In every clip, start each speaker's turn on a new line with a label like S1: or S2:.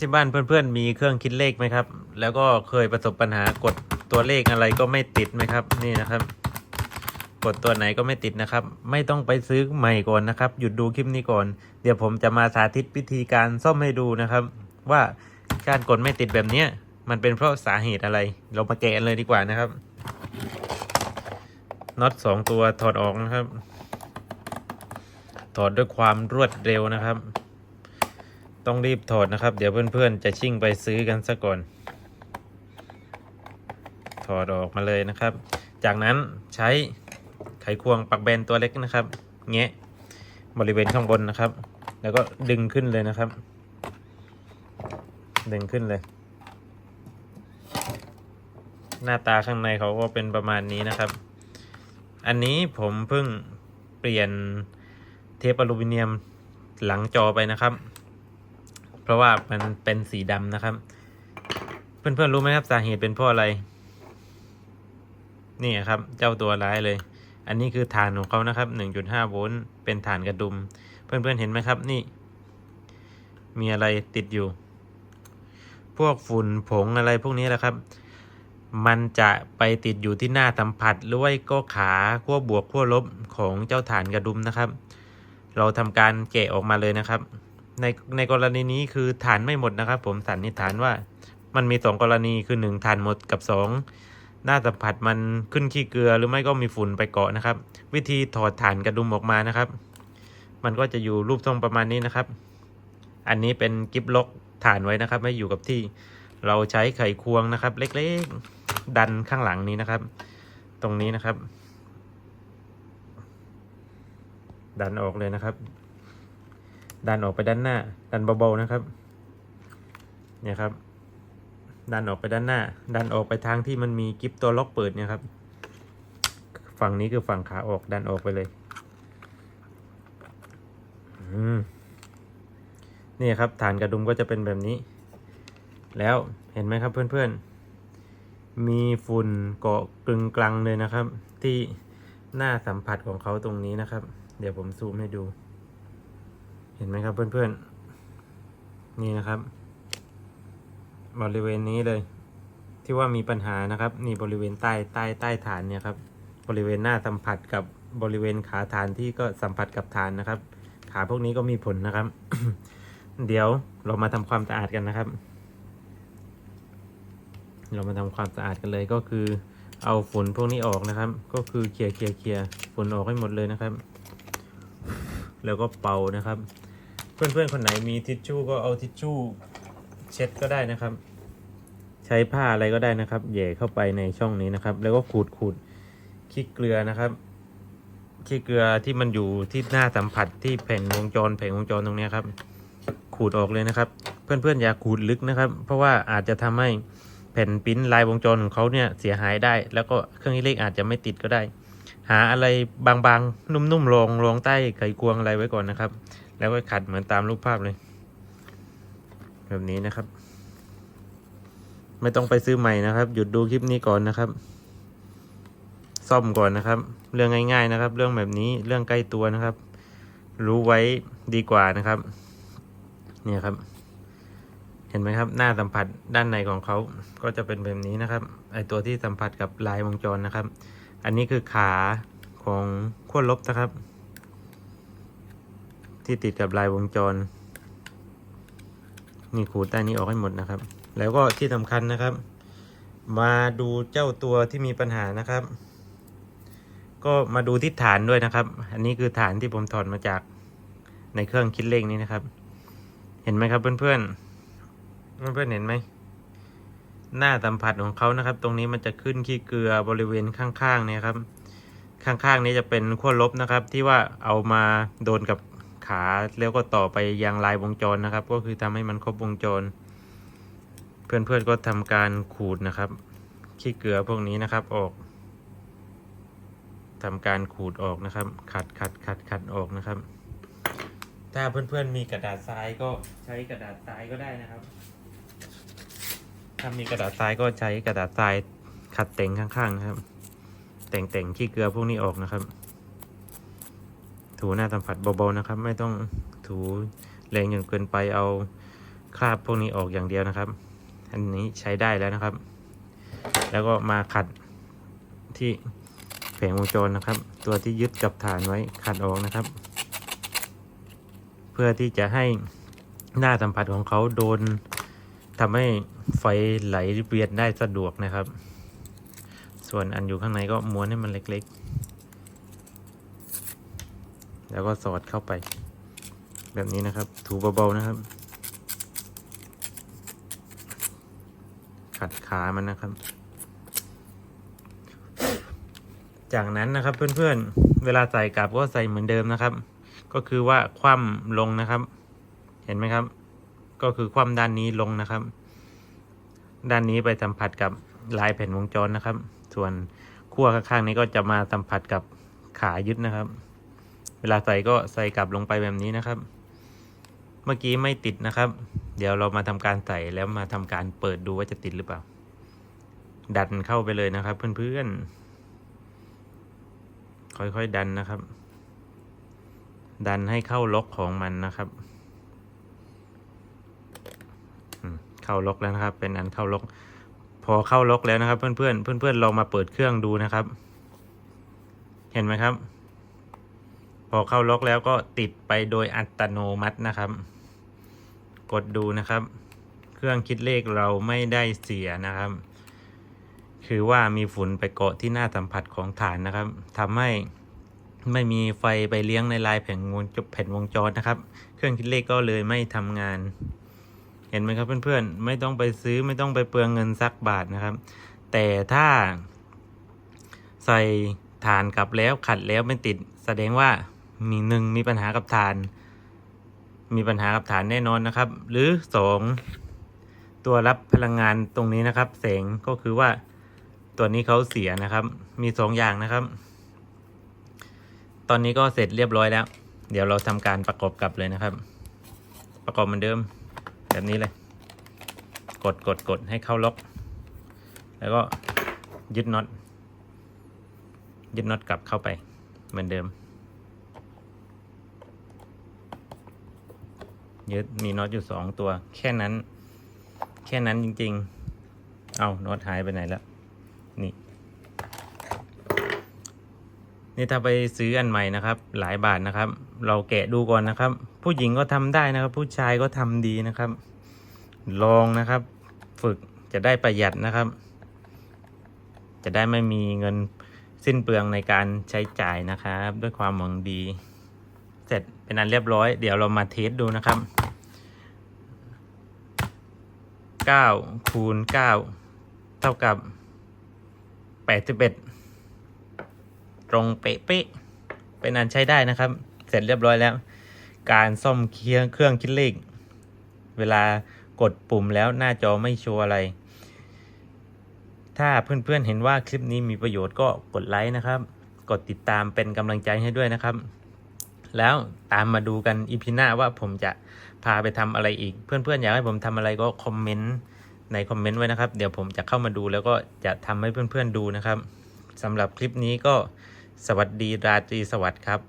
S1: ที่บ้านเพื่อนๆ มีเครื่องคิดเลขไหมครับ แล้วก็เคยประสบปัญหากดตัวเลขอะไรก็ไม่ติดไหมครับ นี่นะครับ กดตัวไหนก็ไม่ติดนะครับ ไม่ต้องไปซื้อใหม่ก่อนนะครับ หยุดดูคลิปนี้ก่อน เดี๋ยวผมจะมาสาธิตวิธีการซ่อมให้ดูนะครับ ว่าการกดไม่ติดแบบนี้มันเป็นเพราะสาเหตุอะไร เรามาแกะกันเลยดีกว่านะครับน็อตสองตัวถอดออกนะครับ ถอดด้วยความรวดเร็วนะครับ ต้องรีบถอดนะครับ เดี๋ยวเพื่อนๆ จะชิ่งไปซื้อกันซะก่อน ถอดออกมาเลยนะครับ จากนั้นใช้ไขควงปักแบนตัวเล็กนะครับแงะบริเวณข้างบนนะครับ แล้วก็ดึงขึ้นเลยนะครับ ดึงขึ้นเลย หน้าตาข้างในเขาก็เป็นประมาณนี้นะครับ อันนี้ผมเพิ่งเปลี่ยนเทปอลูมิเนียมหลังจอไปนะครับ ราะว่ามันเป็นสีดำนะครับ เพื่อนๆรู้ไหมครับสาเหตุเป็นเพราะอะไร นี่ครับ เจ้าตัวร้ายเลย อันนี้คือฐานของเขานะครับ 1.5 โวลต์เป็นฐานกระดุม เพื่อนๆเห็นไหมครับ นี่ มีอะไรติดอยู่ พวกฝุ่นผงอะไรพวกนี้แหละครับ มันจะไปติดอยู่ที่หน้าสัมผัสหรือว่าก็ขาขั้วบวกขั้วลบของเจ้าฐานกระดุมนะครับ เราทำการแกะออกมาเลยนะครับ ในในกรณีนี้คือฐานไม่หมดนะครับ ผมสันนิษฐานว่ามันมีสองกรณีคือหนึ่งฐานหมดกับสองหน้าสัมผัสมันขึ้นขี้เกลือหรือไม่ก็มีฝุ่นไปเกาะนะครับ วิธีถอดฐานกระดุมออกมานะครับ มันก็จะอยู่รูปทรงประมาณนี้นะครับ อันนี้เป็นกิฟล็อกฐานไว้นะครับไม่อยู่กับที่เราใช้ไขควงนะครับ เล็กๆ ดันข้างหลังนี้นะครับ ตรงนี้นะครับ ดันออกเลยนะครับ ดันออกไปด้านหน้า ดันเบาๆนะครับเนี่ยครับ ดันออกไปด้านหน้า ดันออกไปทางที่มันมีกิฟตัวล็อกเปิดเนี่ยครับ ฝั่งนี้คือฝั่งขาออกดันออกไปเลยนี่ครับฐานกระดุมก็จะเป็นแบบนี้ แล้วเห็นไหมครับเพื่อนๆ มีฝุ่นเกาะกลึงกลังเลยนะครับ ที่หน้าสัมผัสของเขาตรงนี้นะครับ เดี๋ยวผมซูมให้ดู ห็นไหมครับเพื่อนๆ นี่นะครับ บริเวณนี้เลย ที่ว่ามีปัญหานะครับ นี่บริเวณใต้ใต้ใต้ฐานเนี่ยครับ บริเวณหน้าสัมผัสกับบริเวณขาฐานที่ก็สัมผัสกับฐานนะครับ ขาพวกนี้ก็มีผลนะครับ เดี๋ยวเรามาทำความสะอาดกันนะครับ เรามาทำความสะอาดกันเลยก็คือ เอาฝุ่นพวกนี้ออกนะครับ ก็คือเคลียร์เคลียร์เคลียร์ฝุ่นออกให้หมดเลยนะครับ แล้วก็เป่านะครับ เพื่อนๆคนไหนมีทิชชู่ก็เอาทิชชู่เช็ดก็ได้นะครับ ใช้ผ้าอะไรก็ได้นะครับแหย่เข้าไปในช่องนี้นะครับ แล้วก็ขูดขูดขี้เกลือนะครับขี้เกลือที่มันอยู่ที่หน้าสัมผัสที่แผ่นวงจรแผงวงจรตรงนี้ครับ ขูดออกเลยนะครับ เพื่อนๆอย่าขูดลึกนะครับ เพราะว่าอาจจะทำให้แผ่นปิ้นลายวงจรของเขาเนี่ยเสียหายได้ แล้วก็เครื่องคิเลขอาจจะไม่ติดก็ได้ หาอะไรบางๆ นุ่มๆรองรองใต้ไขควงอะไรไว้ก่อนนะครับ แล้วก็ขัดเหมือนตามรูปภาพเลย แบบนี้นะครับ ไม่ต้องไปซื้อใหม่นะครับ หยุดดูคลิปนี้ก่อนนะครับ ซ่อมก่อนนะครับ เรื่องง่าย ๆนะครับ เรื่องแบบนี้เรื่องใกล้ตัวนะครับ รู้ไว้ดีกว่านะครับ เนี่ยครับ เห็นไหมครับ หน้าสัมผัสด้านในของเขาก็จะเป็นแบบนี้นะครับ ไอตัวที่สัมผัสกับลายวงจรนะครับ อันนี้คือขาของขั้วลบนะครับ ที่ติดกับลายวงจร นี่ขูดใต้นี้ออกให้หมดนะครับ แล้วก็ที่สำคัญนะครับ มาดูเจ้าตัวที่มีปัญหานะครับ ก็มาดูที่ฐานด้วยนะครับ อันนี้คือฐานที่ผมถอดมาจากในเครื่องคิดเลขนี้นะครับ เห็นไหมครับเพื่อนเพื่อนๆเพื่อนๆเห็นไหมหน้าสัมผัสของเขานะครับ ตรงนี้มันจะขึ้นขี้เกลือบริเวณข้างๆเนี่ยครับ ข้างๆนี้จะเป็นขั้วลบนะครับ ที่ว่าเอามาโดนกับ ขาแล้วก็ต่อไปยังลายวงจรนะครับ ก็คือทำให้มันครบวงจร เพื่อนๆก็ทำการขูดนะครับขี้เกลือพวกนี้นะครับออกทำการขูดออกนะครับ ขัดขัดขัดขัดออกนะครับ ถ้าเพื่อนๆมีกระดาษทรายก็ใช้กระดาษทรายก็ได้นะครับ ถ้ามีกระดาษทรายก็ใช้กระดาษทรายขัดแต่งข้างๆนะครับ แต่งแต่งขี้เกลือพวกนี้ออกนะครับ ถูหน้าสัมผัสเบาๆนะครับ ไม่ต้องถูแรงจนเกินไปเอาคราบพวกนี้ออกอย่างเดียวนะครับ อันนี้ใช้ได้แล้วนะครับ แล้วก็มาขัดที่แผงวงจรนะครับ ตัวที่ยึดกับฐานไว้ขัดออกนะครับ เพื่อที่จะให้หน้าสัมผัสของเขาโดนทำให้ไฟไหลเวียนได้สะดวกนะครับ ส่วนอันอยู่ข้างในก็ม้วนให้มันเล็กๆ แล้วก็สอดเข้าไป แบบนี้นะครับ ถูเบาๆนะครับ ขัดขามันนะครับ จากนั้นนะครับเพื่อนๆ เวลาใส่กลับก็ใส่เหมือนเดิมนะครับ ก็คือว่าคว่ำลงนะครับ เห็นไหมครับ ก็คือคว่ำด้านนี้ลงนะครับ ด้านนี้ไปสัมผัสกับลายแผ่นวงจรนะครับ ส่วนขั้วข้างๆนี้ก็จะมาสัมผัสกับขายึดนะครับ เวลาใส่ก็ใส่กลับลงไปแบบนี้นะครับ เมื่อกี้ไม่ติดนะครับ เดี๋ยวเรามาทำการใส่แล้วมาทำการเปิดดูว่าจะติดหรือเปล่า ดันเข้าไปเลยนะครับ เพื่อนๆ ค่อยๆดันนะครับ ดันให้เข้าล็อกของมันนะครับเข้าล็อกแล้วนะครับ เป็นอันเข้าล็อก พอเข้าล็อกแล้วนะครับ เพื่อนๆเพื่อนๆลองมาเปิดเครื่องดูนะครับ เห็นไหมครับ พอเข้าล็อกแล้วก็ติดไปโดยอัตโนมัตินะครับ กดดูนะครับ เครื่องคิดเลขเราไม่ได้เสียนะครับ คือว่ามีฝุ่นไปเกาะที่หน้าสัมผัสของฐานนะครับทำให้ไม่มีไฟไปเลี้ยงในลายแผ่นวงจแผ่นวงจรนะครับ เครื่องคิดเลขก็เลยไม่ทำงาน เห็นไหมครับเพื่อนๆ ไม่ต้องไปซื้อไม่ต้องไปเปลืองเงินสักบาทนะครับ แต่ถ้าใส่ฐานกลับแล้วขัดแล้วไม่ติด แสดงว่า มีหนึ่งมีปัญหากับฐาน มีปัญหากับฐานแน่นอนนะครับ หรือสองตัวรับพลังงานตรงนี้นะครับ แสงก็คือว่าตัวนี้เขาเสียนะครับ มีสองอย่างนะครับ ตอนนี้ก็เสร็จเรียบร้อยแล้ว เดี๋ยวเราทำการประกอบกลับเลยนะครับ ประกอบเหมือนเดิม แบบนี้เลย กดกดกดให้เข้าล็อก แล้วก็ยึดน็อตยึดน็อตกลับเข้าไปเหมือนเดิม ยึดมีน็อตอยู่สองตัว แค่นั้น แค่นั้นจริง ๆ เอาน็อตหายไปไหนแล้วนี่ นี่ถ้าไปซื้ออันใหม่นะครับ หลายบาทนะครับ เราแกะดูก่อนนะครับ ผู้หญิงก็ทำได้นะครับ ผู้ชายก็ทำดีนะครับ ลองนะครับ ฝึกจะได้ประหยัดนะครับ จะได้ไม่มีเงินสิ้นเปลืองในการใช้จ่ายนะครับ ด้วยความหวังดี เสร็จเป็นอันเรียบร้อย เดี๋ยวเรามาเทสดูนะครับ 9คูณ9เท่ากับ 81 ตรงเป๊ะๆเป็นอันใช้ได้นะครับ เสร็จเรียบร้อยแล้ว การซ่อมเครื่องเครื่องคิดเลข เวลากดปุ่มแล้วหน้าจอไม่โชว์อะไร ถ้าเพื่อนๆเห็นว่าคลิปนี้มีประโยชน์ก็กดไลค์นะครับ กดติดตามเป็นกำลังใจให้ด้วยนะครับ แล้วตามมาดูกันอีพีหน้าว่าผมจะพาไปทำอะไรอีก เพื่อนๆอยากให้ผมทำอะไรก็คอมเมนต์ในคอมเมนต์ไว้นะครับ เดี๋ยวผมจะเข้ามาดูแล้วก็จะทำให้เพื่อนๆดูนะครับสำหรับคลิปนี้ก็สวัสดีราตรีสวัสดิ์ครับ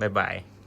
S1: บ๊ายบาย